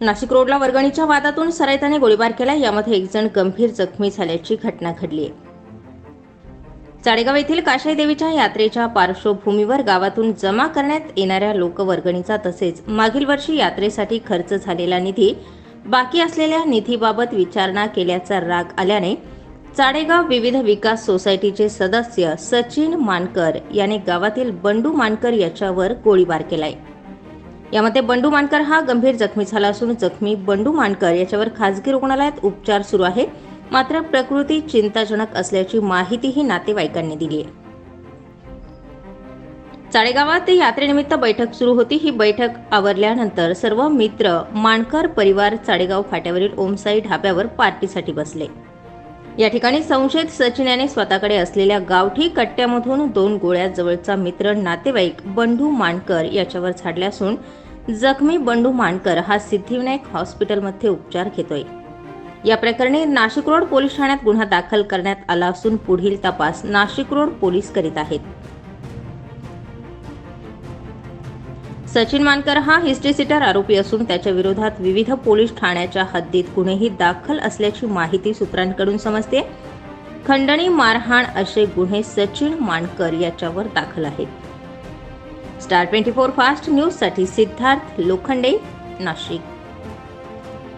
नाशिक रोडला वर्गणीच्या वादातून सरायताने गोळीबार केला. यामध्ये एक जण गंभीर जखमी झाल्याची घटना घडली आहे. चाळेगाव येथील काशाई देवीच्या यात्रेच्या पार्श्वभूमीवर गावातून जमा करण्यात येणाऱ्या लोकवर्गणीचा तसेच मागील वर्षी यात्रेसाठी खर्च झालेला निधी बाकी असलेल्या निधीबाबत विचारणा केल्याचा राग आल्याने चाडेगाव विविध विकास सोसायटीचे सदस्य सचिन मानकर याने गावातील बंडू मानकर याच्यावर गोळीबार केलाय. यामध्ये बंडू मानकर हा गंभीर जखमी झाला असून जखमी बंडू मानकर याच्यावर खासगी रुग्णालयात उपचार सुरू आहे. मात्र प्रकृती चिंताजनक असल्याची माहितीही नातेवाईकांनी दिली आहे. चाळेगावात यात्रेनिमित्त बैठक सुरू होती. ही बैठक आवरल्यानंतर सर्व मित्र मानकर परिवार चाळेगाव फाट्यावरील ओमसाई ढाब्यावर पार्टीसाठी बसले. या ठिकाणी संशयित सचिन याने स्वतःकडे असलेल्या गावठी कट्ट्यामधून दोन गोळ्या जवळचा मित्र नातेवाईक बंडू मानकर याच्यावर झाडल्या असून जखमी बंडू मानकर हा सिद्धिविनायक हॉस्पिटलमध्ये उपचार घेतोय. या प्रकरणी नाशिक रोड पोलीस ठाण्यात गुन्हा दाखल करण्यात आला असून पुढील तपास नाशिक रोड पोलीस करीत आहेत. सचिन मानकर हा हिस्ट्री सिटर आरोपी असून त्याच्या विरोधात विविध पोलीस ठाण्याच्या हद्दीत गुन्हेही दाखल असल्याची माहिती सूत्रांकडून समजते. खंडणी मारहाण असे गुन्हे सचिन मानकर याच्यावर दाखल आहेत. स्टार ट्वेंटी फोर फास्ट न्यूजसाठी सिद्धार्थ लोखंडे नाशिक.